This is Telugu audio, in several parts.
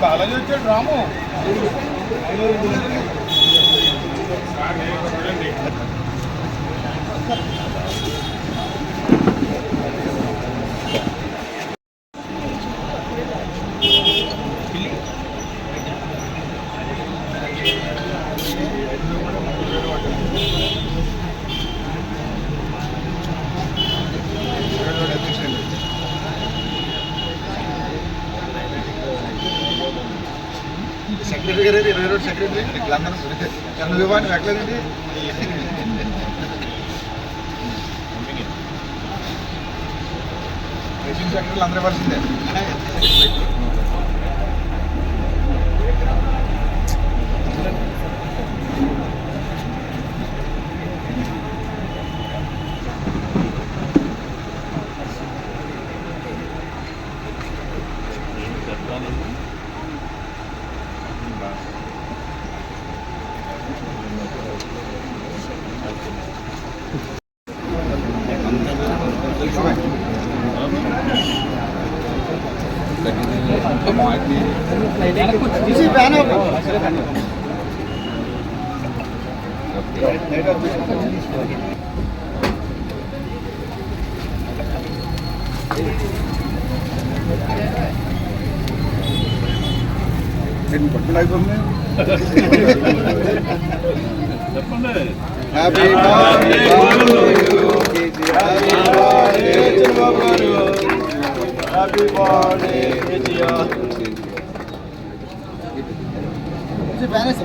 బాలాజీ వచ్చాడు రాము. సెక్రటరీ గారు ఇరవై రోజు సెక్రటరీ వీళ్ళందరూ కన్న విభాగం ఎక్కలేదండి ప్రెసిడెంట్ సెక్రటరీలు అందరూ ఇవ్వాల్సిందే పట్టుకుని అయిపోతుంది happy birthday happy birthday Happy birthday, Vijaya. मुझे पहने से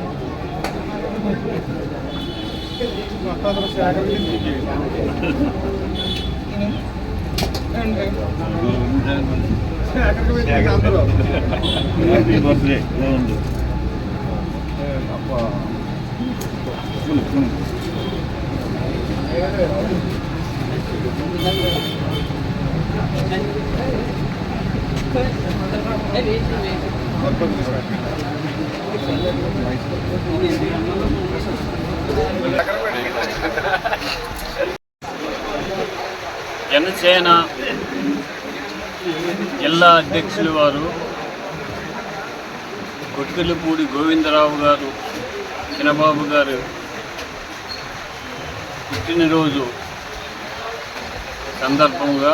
Happy birthday. அப்பா சொல்லு சொல்லு జనసేన జిల్లా అధ్యక్షులు వారు కొట్టిలపూడి గోవిందరావు గారు చిన్నబాబు గారు పుట్టినరోజు సందర్భంగా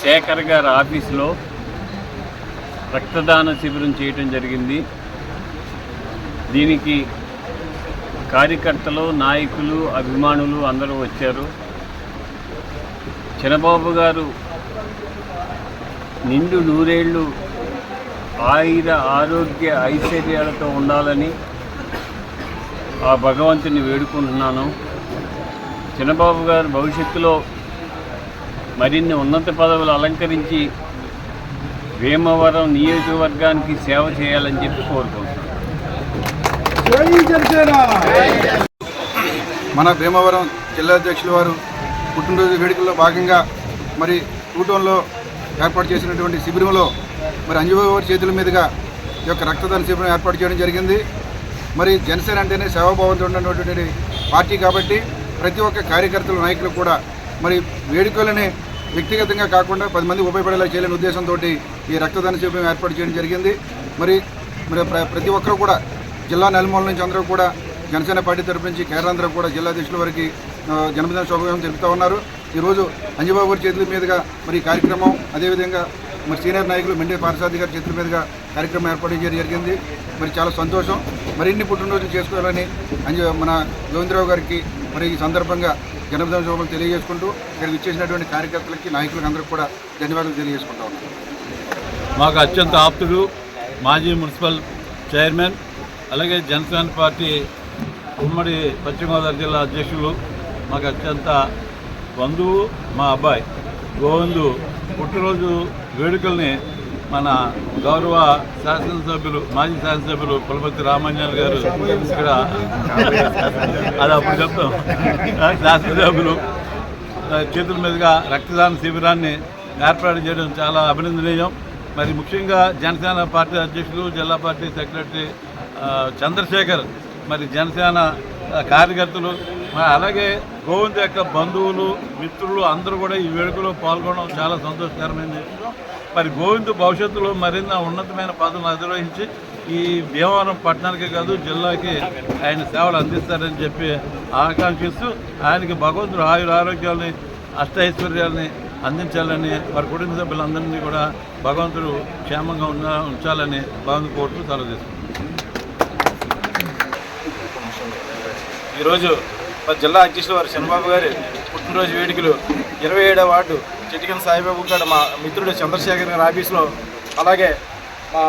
శేఖర్ గారి ఆఫీసులో రక్తదాన శిబిరం చేయటం జరిగింది. దీనికి కార్యకర్తలు నాయకులు అభిమానులు అందరూ వచ్చారు. చిన్నబాబు గారు నిండు నూరేళ్ళు ఆయుర ఆరోగ్య ఐశ్వర్యాలతో ఉండాలని ఆ భగవంతుని వేడుకుంటున్నాను చిన్నబాబు గారు భవిష్యత్తులో మరిన్ని ఉన్నత పదవులు అలంకరించి భీమవరం నియోజకవర్గానికి సేవ చేయాలని చెప్పి కోరుకుంటున్నాను మన భీమవరం జిల్లా అధ్యక్షుల వారు పుట్టినరోజు వేడుకల్లో భాగంగా మరి కూటంలో ఏర్పాటు చేసినటువంటి శిబిరంలో మరి అంజుబాబు వారి చేతుల మీదుగా ఈ యొక్క రక్తదాన శిబిరం ఏర్పాటు చేయడం జరిగింది. మరి జనసేన అంటేనే సేవాభావంతో ఉన్నటువంటి పార్టీ కాబట్టి ప్రతి ఒక్క కార్యకర్తలు నాయకులు కూడా మరి వేడుకలని వ్యక్తిగతంగా కాకుండా పది మంది ఉపయోగపడేలా చేయాలనే ఉద్దేశంతో ఈ రక్తదాన శిబిరం ఏర్పాటు చేయడం జరిగింది. మరి మరి ప్ర- ప్రతి ఒక్కరు కూడా జిల్లా నలుమూల నుంచి అందరూ కూడా జనసేన పార్టీ తరపు నుంచి కేరళందరూ కూడా జిల్లాధ్యక్షుల వారికి జన్మదిన శుభాకాంక్షలు తెలుపుతూ ఉన్నారు. ఈరోజు అంజబాబు గారి చేతుల మీదుగా మరి ఈ కార్యక్రమం అదేవిధంగా మరి సీనియర్ నాయకులు మెండే పారసాది గారి చేతుల మీదుగా కార్యక్రమం ఏర్పాటు చేయడం జరిగింది. మరి చాలా సంతోషం. మరిన్ని పుట్టినరోజులు చేసుకోవాలని అంజ మన గోవిందరావు గారికి మరి ఈ సందర్భంగా జన్మదిన శుభాకాంక్షలు తెలియజేసుకుంటూ ఇక్కడికి ఇచ్చేసినటువంటి కార్యకర్తలకి నాయకులకు అందరికీ కూడా ధన్యవాదాలు తెలియజేసుకుంటా ఉన్నాను మాకు అత్యంత ఆప్తుడు మాజీ మున్సిపల్ చైర్మన్ అలాగే జనసేన పార్టీ ఉమ్మడి పశ్చిమ గోదావరి జిల్లా అధ్యక్షులు మాకు అత్యంత బంధువు మా అబ్బాయి గోవిందు పుట్టినరోజు వేడుకల్ని మన గౌరవ శాసనసభ్యులు మాజీ శాసనసభ్యులు పులపతి రామాన్యాలు గారు ఇక్కడ. అది అప్పుడు చెప్తాం. శాసనసభ్యులు. చేతుల మీదుగా రక్తదాన శిబిరాన్ని ఏర్పాటు చేయడం చాలా అభినందనీయం. మరి ముఖ్యంగా జనసేన పార్టీ అధ్యక్షులు జిల్లా పార్టీ సెక్రటరీ చంద్రశేఖర్ మరి జనసేన కార్యకర్తలు అలాగే గోవింద్ యొక్క బంధువులు మిత్రులు అందరూ కూడా ఈ వేడుకలో పాల్గొనడం చాలా సంతోషకరమైన మరి గోవింద్ భవిష్యత్తులో మరింత ఉన్నతమైన పదవులు అధిరోహించి ఈ భీమవరం పట్టణానికి కాదు జిల్లాకి ఆయన సేవలు అందిస్తారని చెప్పి ఆకాంక్షిస్తూ ఆయనకి భగవంతుడు ఆయుర ఆరోగ్యాలని అష్టైశ్వర్యాలని అందించాలని వారి కుటుంబ సభ్యులందరినీ కూడా భగవంతుడు క్షేమంగా ఉన్న ఉంచాలని భగవంతు కోరుతూ సెలవు ఈరోజు మా జిల్లా అధ్యక్షులు వారు చంద్రబాబు గారి పుట్టినరోజు వేడుకలు. ఇరవై ఏడవ వార్డు చిటికన్ సాయిబాబు గారు మా మిత్రుడు చంద్రశేఖర్ గారి ఆఫీస్లో అలాగే మా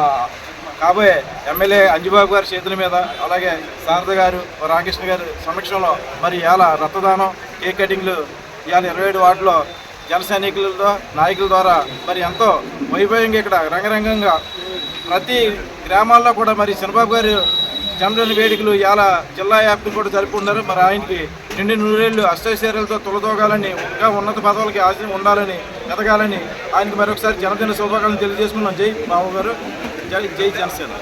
కాబోయే ఎమ్మెల్యే అంజుబాబు గారి చేతుల మీద అలాగే శారద గారు రామకృష్ణ గారి సమక్షంలో మరి ఇవాళ రక్తదానం కేక్ కటింగ్లు ఇవాళ ఇరవై ఏడు వార్డులో జన సైనికులతో నాయకుల ద్వారా మరి ఎంతో వైభవంగా ఇక్కడ రంగరంగంగా ప్రతి గ్రామాల్లో కూడా మరి చంద్రబాబు గారు జనరల్ వేడుకలు ఇలా జిల్లా వ్యాప్తి కూడా జరుపుకున్నారు మరి ఆయనకి నిండి నూరేళ్ళు అష్టైశ్వర్యాలతో తొలదోగాలని ఇంకా ఉన్నత పదవులకి ఆశ ఉండాలని ఎదగాలని ఆయనకి మరొకసారి జనదిన శుభాకాంక్షలు తెలియజేసుకున్నాం. జై బాబు గారు జై జై జనసేన.